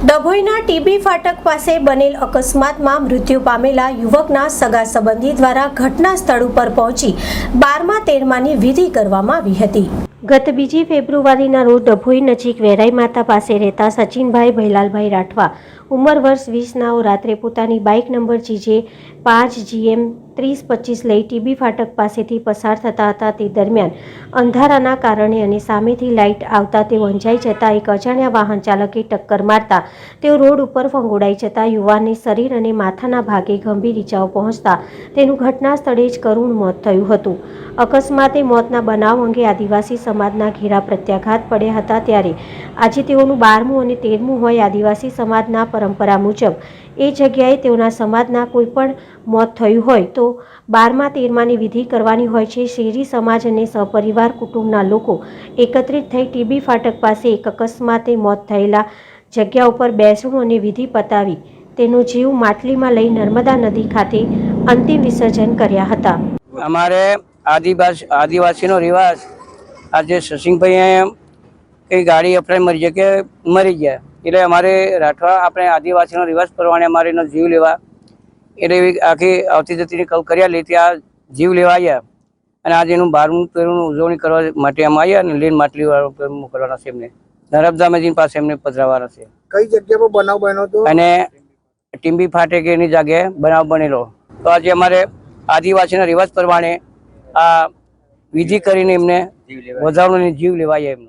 ડભોઈના TB ફાટક પાસે બનેલ અકસ્માતમાં મૃત્યુ પામેલા યુવકના સગા સંબંધી દ્વારા ઘટના સ્થળ ઉપર પહોંચી બારમા તેરમાની વિધિ કરવામાં આવી હતી. ગત બીજી ફેબ્રુઆરીના રોજ ડભોઈ નજીક વેરાઈ માતા પાસે રહેતા સચિનભાઈ ભૈલાલભાઈ રાઠવા ઉંમર વર્ષ વીસનાઓ રાત્રે પોતાની બાઇક નંબર જીજે પાંચ જીએમ ત્રીસ પચીસ લઈ ટીબી ફાટક પાસેથી પસાર થતા હતા તે દરમિયાન. અંધારાના કારણે અને સામેથી લાઇટ આવતા તે વંજાઈ જતા એક અજાણ્યા વાહન ચાલકે ટક્કર મારતા. તેઓ રોડ ઉપર ફંગોડાઈ જતા યુવાનને શરીર અને માથાના ભાગે ગંભીર ઇજાઓ પહોંચતા તેનું ઘટના સ્થળે જ કરુણ મોત થયું હતું. અકસ્માતે મોતના બનાવ અંગે આદિવાસી સમાજના ઘેરા પ્રત્યાઘાત પડ્યા હતા ત્યારે આજે તેઓનું બારમું અને તેરમું હોય આદિવાસી સમાજના પરંપરા મુજબ. એ જગ્યાએ તેઓના સમાજના કોઈ પણ મોત થયું હોય તો બારમા, તેરમાની વિધિ કરવાની હોય છે. શેરી સમાજ અને સહપરિવાર કુટુંબના લોકો એકત્રિત થઈ ટીબી ફાટક પાસે એક અકસ્માતે મોત થયેલા જગ્યા ઉપર બેસણું અને વિધિ પતાવી તેનો જીવ માટલીમાં લઈ નર્મદા નદી ખાતે અંતિમ વિસર્જન કર્યા હતા. અમારે આદિવાસી, આદિવાસીનો રિવાજ, આજે સસિંગભાઈ કઈ ગાડી આપણે મરી જાય કે મરી ગયા. એટલે અમારે રાઠવા આપણે આદિવાસીનો રિવાજ પ્રમાણે અમારે એનો જીવ લેવા એટલે એવી આખી આવતી જતીની કલ કર્યા લે ત્યાં જીવ લેવા આવ્યા અને આજે એનું બારમું પેરુંનું ઉજવણી કરવા માટે અમે આવ્યા અને લીન માટલી વાળો પેર મોકલવાના છે એમને. નર્મદા મેજીન પાસે એમને પધરાવવાના છે. કઈ જગ્યા પર બનાવ બન્યો હતો? અને ટીમ્બી ફાટે કે એની જગ્યાએ બનાવ બનેલો. તો આજે અમારે આદિવાસીના રિવાજ પ્રમાણે આ વિધિ કરીને એમને વધારવાનો જીવ લેવાય એમનો.